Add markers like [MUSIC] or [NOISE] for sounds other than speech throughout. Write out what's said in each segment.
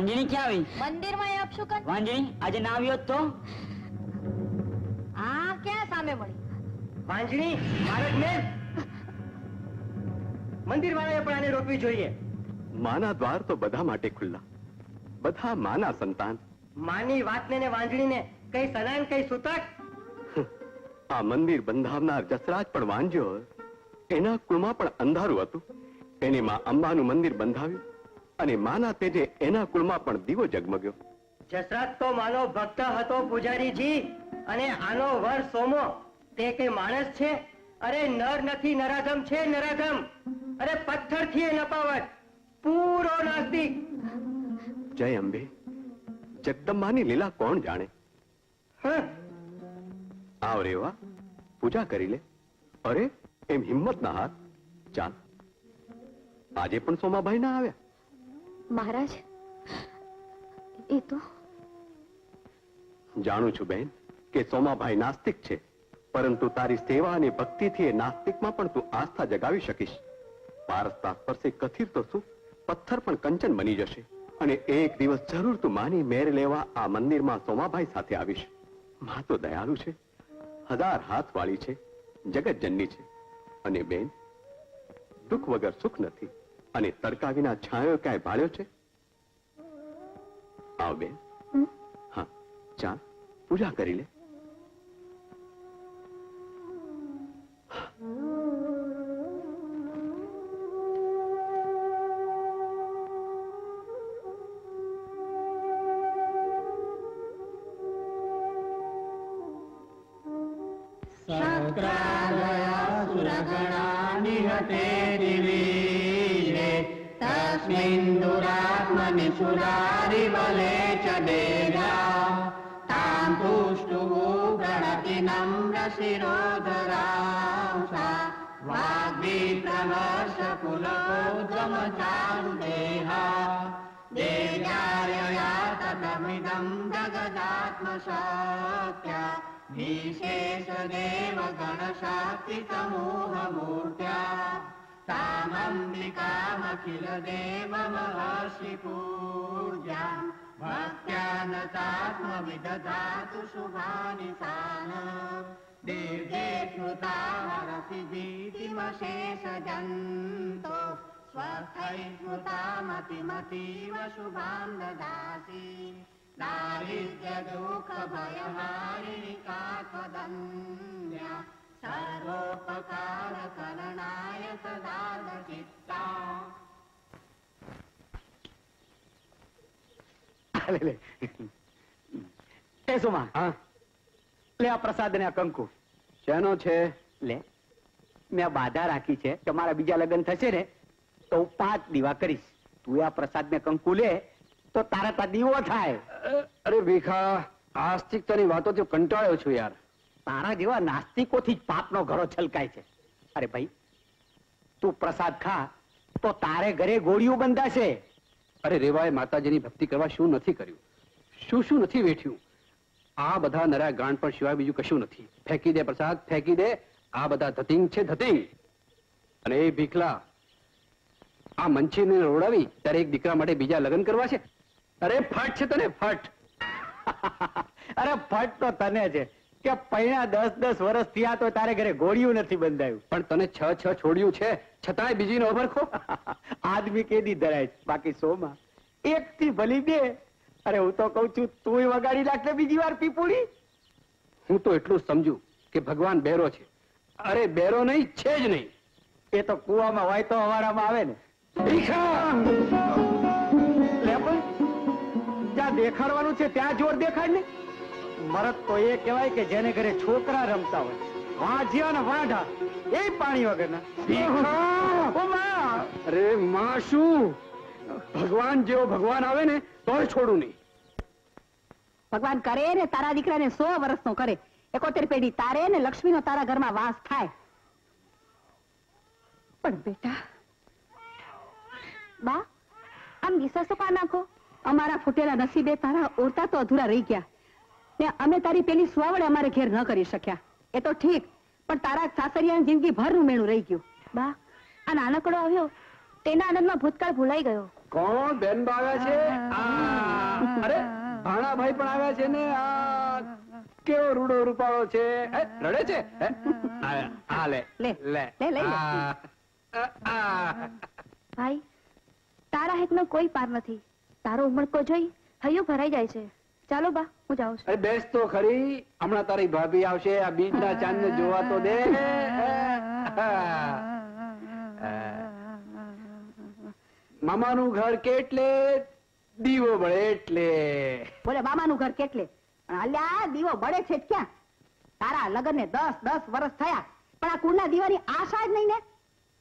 વાંજણી ક્યાં આવી? મંદિરમાં એ અપશુકન? વાંજણી આજે ના આવ્યો તો. આ ક્યાં સામે મળી વાંજણી મારક ને મંદિર વાળાએ પણ આને રોકવી જોઈએ. માના દ્વાર તો બધા માટે ખુલ્લા. બધા માના સંતાન. માની વાતને ને વાંજણીને કઈ સદાન કઈ સુતક? [LAUGHS] આ મંદિર બંધાવનાર જસરાજ પણ વાંજ્યો. એના કુળમાં પણ અંધારું હતું. એની માં અંબાનું મંદિર બંધાવ્યું. અને માના તેજે એના કુળમાં પણ દીવો જગમગ્યો જસરાત તો માનો ભક્ત હતો પૂજારીજી અને આનો વર સોમો. તે કે માણસ છે? અરે નર નથી નરાધમ છે નરાધમ. અરે પથ્થરથી નપાવટ. પૂરો નાસ્તિક. જય અંબે. જગદંબાની લીલા કોણ જાણે? હં. આવ રેવા પૂજા કરી લે. અરે એમ હિંમત ના હાથ. ચાલ. આજે પણ સોમાભાઈ ના આવ્યા. મહારાજ, એ તો જાણું છું બેન કે સોમાભાઈ નાસ્તિક છે, પરંતુ તારી સેવા અને ભક્તિથી એ નાસ્તિકમાં પણ તું આસ્થા જગાવી શકીશ. કંચન બની જશે. અને એક દિવસ જરૂર તું માની મેર લેવા આ મંદિરમાં સોમાભાઈ સાથે આવીશ. માં છે, હજાર હાથ વાળી છે, જગતજનની છે. અને બેન, દુઃખ વગર સુખ નથી. અને તડકા વિના છાંયો ક્યાંય ભાળ્યો છે? આવ બેન. હા ચાલ પૂજા કરી લે. शिरोदरासा वा देहा देव्याययातमिदम् जगदात्मशाख्या विशेषदेव गणशापितमोहमूर्त्या सामम्बिकामखिल भक्त्यानतात्मविदधातु शुभानि सान दीर्घे स्मृता भीतिमशेषजन्तो। भीतिमशेषजन्त स्वतामतिमतीव शुभान् ददासि। दारिद्र्यदुःखभयहारिणि नारित्युखभयनापदन्या सर्वोपकारकरणाय सदा चित्ता લે, લે. એ સુમા. હા? લે આ પ્રસાદ ને આ કંકુ. શેનો છે? લે. મેં બાધા રાખી છે કે મારા બીજા લગ્ન થશે ને તો હું પાંચ દીવા કરીશ. તું આ પ્રસાદ ને કંકુ લે તો તારા તા દીવો થાય. અરે ભીખા આસ્તિકતાની વાતોથી કંટાળ્યો છું યાર. તારા જેવા નાસ્તિકોથી જ પાપનો ઘરો છલકાય છે. અરે ભાઈ તું પ્રસાદ ખા તો તારે ઘરે ગોળીઓ બંધાશે. અરે રેવાએ માતાજીની ભક્તિ કરવા શું નથી કર્યું? શું શું નથી વેઠ્યું? આ બધા નરા ગાંડ પણ સિવાય બીજું કશું નથી. ફેંકી દે પ્રસાદ, ફેંકી દે. આ બધા ધતિંગ છે ધતિંગ. અને એ ભીખલા, આ મંચીને રોડાવી, ત્યારે એક દીકરા માટે બીજા લગ્ન કરવા છે. અરે ફટ છે તને, ફટ. [LAUGHS] અરે ફટ તો તને છે. કે પૈણા દસ દસ વર્ષ થયા તો તારે ઘરે ગોળિયું નથી બંધાયું. પણ તને છ છ છોડ્યું છે છતાંય બીજી નો અભરખો [LAUGHS] આદમી કેદી ધરાય છે બાકી સોમાં. એક થી ભલી બે. અરે હું તો કઉ છું તું વગાડી નાખ બીજી વાર પીપુડી. હું તો એટલું સમજુ કે ભગવાન બેરો છે. અરે બેરો નહીં છે જ નહીં. એ તો કુવામાં હોય તો હવારામાં આવે ને. દેખાડવાનું છે ત્યાં જોર દેખાડ ને. મરદ તો એ કહેવાય કે જેને ઘરે છોકરા રમતા હોય વાંજ્યા ને વાંઢા એ પાણી વગરના! અરે માં શું? ભગવાન જેવો ભગવાન આવે ને તોય છોડું નહીં. ભગવાન કરે ને તારા દીકરાને સો વર્ષનો કરે. એકોતેર પેઢી તારે ને લક્ષ્મીનો તારા ઘરમાં વાસ થાય. પણ બેટા બા આમ દિશા શું કા? નાખો અમારા ફૂટેલા નસીબે તારા ઓરતા તો અધૂરા રહી ગયા. ને અમે તારી પેલી સુવાવડે અમારે ઘેર ન કરી શક્યા. એ તો ઠીક પણ તારા સાસરિયાની જિંદગી ભરનું મેળું રહી ગયું. બા આ નાનકડો આવ્યો તેના આનંદમાં ભૂતકાળ ભૂલાઈ ગયો. કોણ? બેન આવ્યા છે? આ. અરે ભાણાભાઈ પણ આવ્યા છે ને આ. કેવો રૂડો રૂપાળો છે? રડે છે? આ આ લે લે, લે. લે. ભાઈ તારા હેતનો કોઈ પાર નથી. તારો ઉમળકો જોઈ હૈયું ભરાઈ જાય છે. ચાલો બા હું જાઉં છું. અરે બેસ તો ખરી. હમણાં તારી ભાભી આવશે. આ બીજના ચાંદ ને જોવા તો દે. મામાનું ઘર કેટલે? દીવો બળે એટલે. બોલે મામાનું ઘર કેટલે? અલ્યા દીવો બળે છે ક્યાં? તારા લગ્ન ને દસ દસ વર્ષ થયા. પણ આ કુળના દીવાની આશા જ નહીં ને?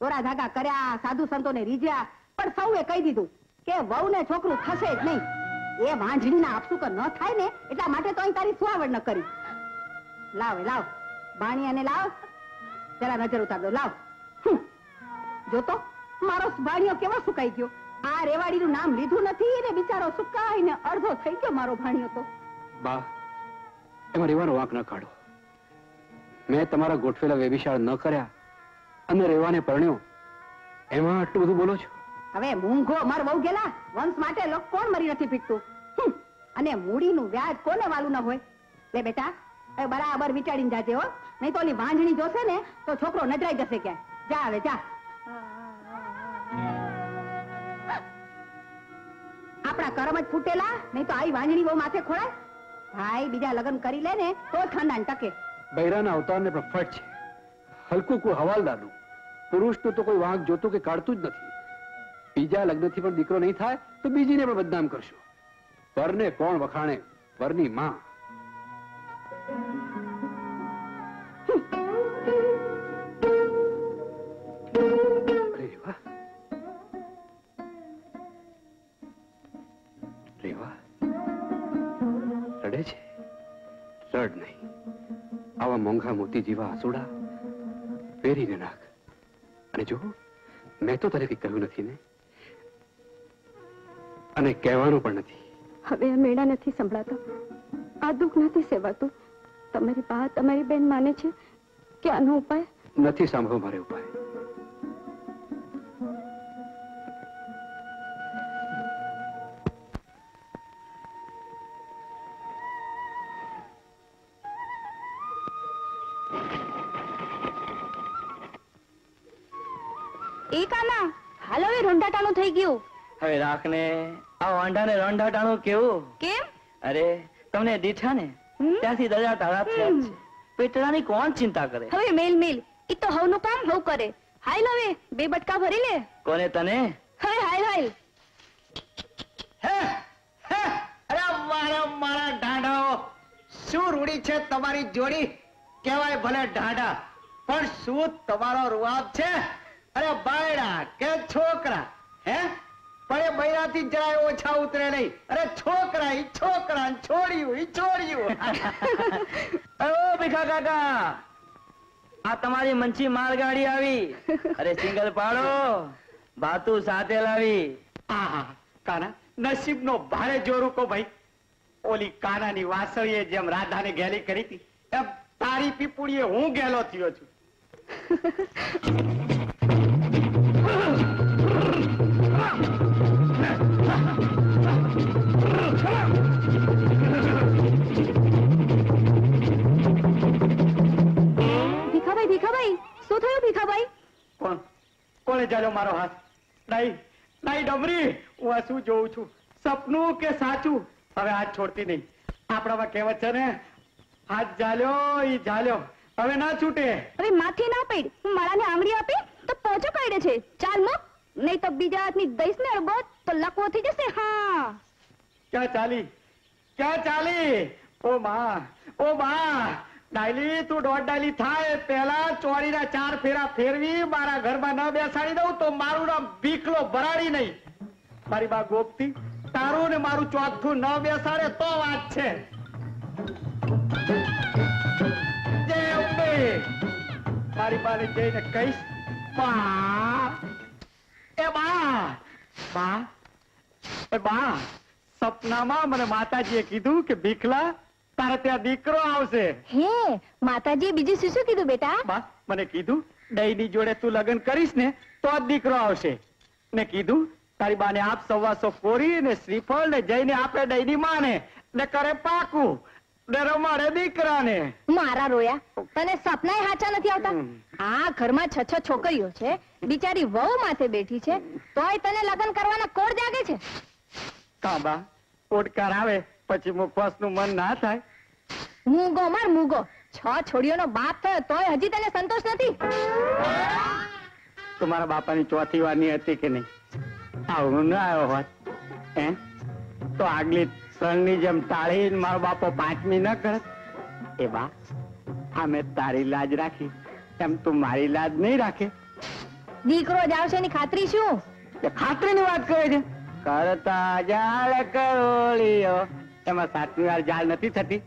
દોરા ધાગા કર્યા સાધુ સંતો ને રીઝ્યા પણ સૌએ કહી દીધું કે વહુ ને છોકરું થશે જ નહીં. એ વાંજણીના આપસુક ન થાય ને, એટલા માટે તો અહીં તારી સુવાવડ ન કરી. લાવ લાવ. ભાણિયાને લાવ. જરા નજર ઉતાર લાવ. હમ. જો તો મારો ભાણિયો કેવો સુકાઈ ગયો? આ રેવાડીનું નામ લીધું નથી ને બિચારો સુકાઈને અડધો થઈ ગયો મારો ભાણિયો તો. બા, એમાં રેવાનો વાંક ન કાઢો. મેં તમારા ગોઠવેલા વેબિશાળ ન કર્યા અને રેવાને પરણ્યો. એમાં આટલું બધું બોલો છો? હવે મૂંઘો મર વહુ ગયેલા? વંશ માટે લોક કોણ મરી નથી પીટતું. અને મૂડીનું વ્યાજ કોને વાલું ન હોય? લે બેટા બરાબર વિચારીને જાજે હો. નહીં તો ઓલી વાંજણી જોશે ને, તો છોકરો નજરાઈ જશે કે જા હવે, જા. આપણા કરમ જ ફૂટેલા, નહીં તો આવી વાંજણી બહુ માથે ખોળાય. ભાઈ, બીજા લગ્ન કરી લે ને, તો ખાનદાન ટકે. બૈરાના અવતારને પણ ફટ છે. હલકું કોઈ હવાલદારનું. પુરુષનું તો કોઈ વાંક જોતું કે કાઢતું જ નથી. બીજા લગ્નથી પણ દીકરો નહીં થાય, તો બીજીને પણ બદનામ કરશો. વરને કોણ વખાણે? વરની માં. રડ નહીં. આવા મોંઘા મોતી જેવા આસોડા. પહેરીને નાખ. અને જો, મેં તો તને કઈ કહ્યું નથી ને? અને કહેવાનું પણ નથી. હવે આ મેળા નથી સંભળાતો. આ દુઃખ નથી સેવાતું. તમારી બા તમારી બેન માને છે કે આનો ઉપાય? નથી સાંભળવો મારે ઉપાય. એ કાના? હાલ હવે રોંઢાટાનું થઈ ગયું. હવે રાખને વાંઢાને રંઢાટાણું કેવું? કેમ? અરે તમને દીઠા ને? ત્યાંથી દજા તારા થયા છે. પેટડાની કોણ ચિંતા કરે? હવે મેલ મેલ. એ તો હવનું કામ હવ કરે. હાલ હવે બે બટકા ભરી લે. કોને તને? હવે હાલ હાલ. અરે મારા મારા ઢાંઢાઓ. શું રૂડી છે તમારી જોડી? કહેવાય ભલે ઢાંઢા પણ શું તમારો રૂઆબ છે? અરે બાયડા કે છોકરા હે? પણ એ બૈરાથી જરાય ઓછા ઉતરે નહીં. અરે છોકરા ઈ છોકરા છોડ્યું ઈ છોડ્યું. [LAUGHS] ઓ ભીખા કાકા આ તમારી મંચી માલગાડી આવી. અરે સિંગલ પાડો ભાતુ સાથે લાવી. આહા કાના નસીબનો ભારે જોરું કો ભાઈ. ઓલી કાનાની વાસળીએ જેમ રાધાને ગેલી કરી હતી એમ તારી પીપુડીએ હું ગેલો થયો છું. [LAUGHS] કોણે જાજો મારો હાથ. નહીં નહીં ડમરી હું આ શું જોઉં છું? સપનું કે સાચું? હવે હાથ છોડતી નહીં. આપણામાં કહેવત છે ને હાથ જાલ્યો ઈ જાલ્યો હવે ના છૂટે. અરે માથી ના પડ. હું મારાને આંગળી આપી તો પોચો કાઢે છે. ચાલ મો. નહીં તો બીજા હાથની દઈશ ને અડબો તો લકવો થઈ જશે. હા. ક્યાં ચાલી? ક્યાં ચાલી? ઓ માં ઓ માં. ડાયલી, તું દોઢ ડાયલી થાય, પહેલા ચોરીના ચાર ફેરા ફેરવી, મારા ઘરમાં ન બેસાડી દઉં તો મારું નામ બીકલો ભરાડી નહીં. મારી બા ગોપતી, તારું ને મારું ચોથું ન બેસાડે તો વાત છે. જય અંબે મારી જઈને કહીશ, બા, એ બા બા, એ બા, સપનામાં મને માતાજીએ કીધું કે ભીખલા તારે ત્યાં દીકરો આવશે. હે માતાજી બીજું શું શું કીધું બેટા? બા મને કીધું દહીની જોડે તું લગ્ન કરીશ ને તો જ દીકરો આવશે. ને કીધું તારી બાને આપ સવાસો કોરી ને શ્રીફળ ને જઈને આપે દઈની માને ને કરે પાકું રમાડે દીકરાને. મારા રોયા તને સપનાય હાચા નથી આવતા? આ ઘરમાં છ છ છોકરીઓ છે બિચારી વહુ માથે બેઠી છે તોય તને લગ્ન કરવાના કોડ જાગે છે? કાંબા ઓડકાર આવે પછી મુખવાસનું મન ના થાય? મૂગો માર મૂગો. છ છોડીઓનો બાપ થયો તોય હજી તને સંતોષ નથી? તમારા મારા બાપાની ચોથી વારની હતી કે નહીં? આવું ના આવ્યો હોત. હે? તો આગલી ત્રણની જેમ ટાળી મારો બાપો પાંચમી ન કરત એ બા આ મેં તારી લાજ રાખી. એમ તું મારી લાજ નહીં રાખે? દીકરો જ આવશે ની ખાતરી શું? ખાતરી ની વાત કરે છે. કરતા જાળ કરોળીઓ એમાં સાતમી વાર જાળ નથી થતી.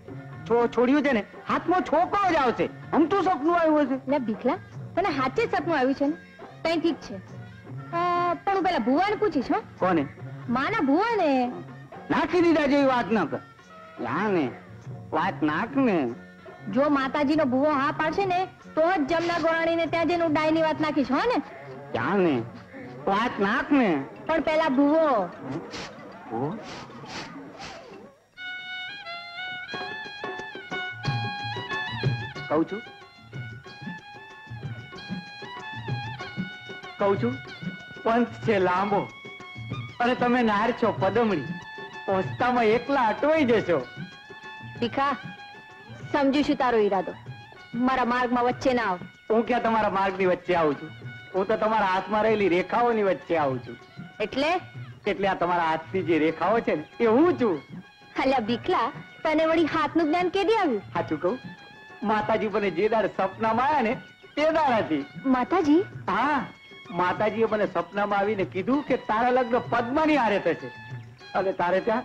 છો છોડ્યું છે ને હાથમાં છોકરો જ આવશે. આમ તું સપનું આવ્યું છે લે ભીખલા તને હાથે સપનું આવ્યું છે ને? તઈ ઠીક છે. પણ હું પેલા ભુવાને પૂછીશ હો. કોને? માના ભુવાને? નાખી દીધા જેવી વાત ન કર. ના ને વાત નાખ ને. જો માતાજીનો ભુવો હા પાડશે ને તો જ જમના ગોરાણીને ત્યાં જઈને હું ડાયની વાત નાખીશ હો ને. ક્યાં ને વાત નાખ ને. પણ પેલા ભુવો. ઓ કહું છું? કહું છું પંથ છે લાંબો અને તમે નાર છો પદમણી. પહોંચતામાં એકલા અટવાઈ જશો. ભીખા સમજુ છું તારો ઈરાદો. મારા માર્ગમાં વચ્ચે ના આવ. હું ક્યાં તમારા માર્ગની વચ્ચે આવું છું? હું તો તમારા હાથમાં રહેલી રેખાઓની વચ્ચે આવું છું. એટલે? એટલે આ તમારા હાથની જે રેખાઓ છે ને એ હું છું. અલ્યા બીકલા તને વળી હાથનું જ્ઞાન કેદી આવ્યું? સાચું કહું? માતાજી મને જે દાડ સપનામાં આવ્યા ને તે દાડ હતી માતાજી? હા માતાજીએ મને સપનામાં આવીને કીધું કે તારા લગ્ન પદ્માની હારે થશે. અને તારે ત્યાં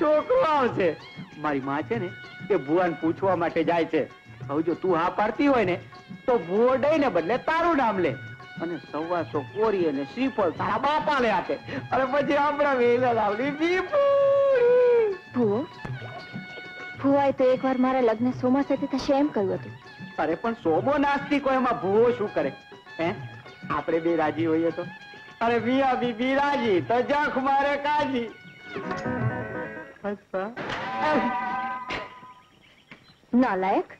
છોકરો આવશે. મારી માં છે ને એ ભુવાન પૂછવા માટે જાય છે. હવે જો તું હા પાડતી હોય ને તો ભુવો ડઈને બદલે તારું નામ લે. અને સવાસો કોરી અને શ્રીફળ તારા બાપા લે આપે. અને પછી આપણા વેલા લાવડી. ભુવો? ભુવાએ તો એકવાર મારા લગ્ન સોમા સાથે થશે એમ કહ્યું હતું. અરે પણ સોમો નાસ્તિક હોય એમાં ભૂવો શું કરે? હે? આપણે બે રાજી હોઈએ તો? અરે મિયા બીબી રાજી. તો જખ મારે કાજી. નાલાયક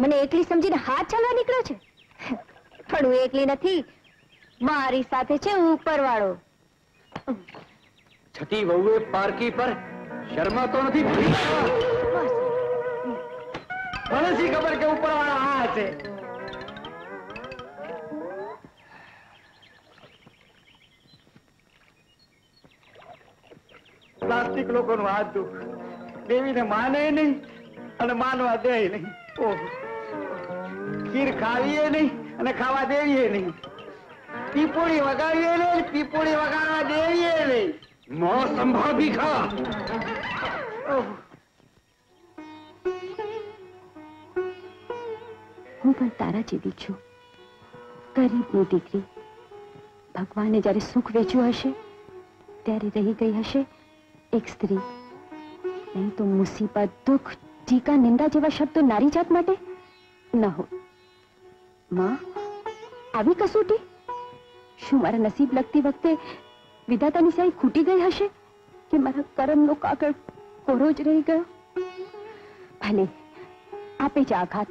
મને એકલી સમજીને હાથ ચાલવા નીકળ્યો છે? પણ હું એકલી નથી. મારી સાથે છે ઉપર વાળો છતી વહુએ પારકી પર શર્મા તો નથી. મને શી ખબર કે ઉપર વાળા આ હશે. પ્લાસ્ટિક લોકોનું હાથ દુખ. દેવીને માને નહીં અને માનવા દે નહીં. ઓહ. ખીર ખાવીએ નહીં અને ખાવા દેવીએ નહીં. પીપોળી વગાડીએ નહીં પીપોળી વગાડવા દેવીએ નહીં. મો સંભાવી ખા ઓહ. હું પણ તારા જેવી છું. ગરીબની દીકરી, ભગવાને જ્યારે સુખ વેચ્યું હશે, ત્યારે રહી ગઈ હશે એક સ્ત્રી. નહીં તો મુસીબત, દુઃખ, ટીકા, નિંદા જેવા શબ્દો નારી જાત માટે ન હો. માં, આવી કસોટી? શું મારા નસીબ લગતી વખતે વિધાતાની સાઈ ખૂટી ગઈ હશે કે મારા કરમનો કાગળ કોરો જ રહી ગયો? ભલે, આપે જ આઘાત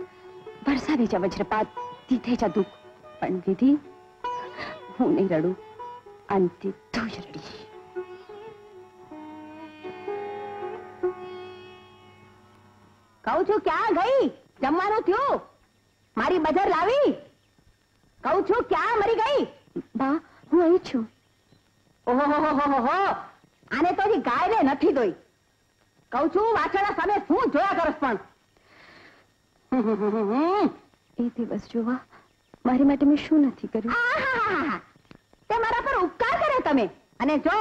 વરસાવે છે વજ્રપાત દીધે દુઃખ પણ વિધિ હું નહીં રડું. અંતે તું જ રડીશ કહું છું ક્યાં ગઈ? જમવાનું થયું? મારી બજાર લાવી? કહું છું ક્યાં મરી ગઈ? બા હું અહીં છું. ઓહો આને તો ગાયને નથી દોઈ કહું છું વાછરડા સામે શું જોયા કરસ પણ? એ દિવસ જોવા મારી માટે મેં શું નથી કર્યું? તે મારા પર ઉપકાર કરો તમે. અને જો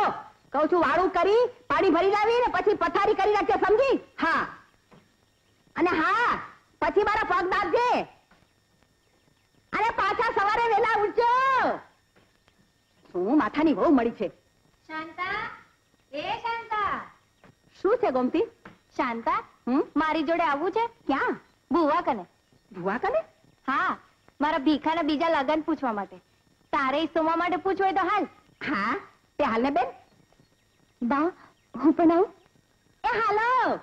કહું છું વાળું કરી પાણી ભરી લાવી ને પછી પથારી કરી રાખજો સમજી? હા. અને હા પછી મારા પગ દાબજે અને પાછા સવારે વેલા ઉઠજો. શું માથાની બહુ મળી છે? શાંતા? એ શાંતા? શું છે ગોમતી? શાંતા? હમ? મારી જોડે આવવું છે? ક્યાં? ભુવા કને? ભુવા કને? હા મારા ભીખાના બીજા લગન પૂછવા માટે. તારે સોમા માટે પૂછવું હોય તો હાલ. હા? તે હાલ ને બેન? બા હું પણ આવું? એ હાલો!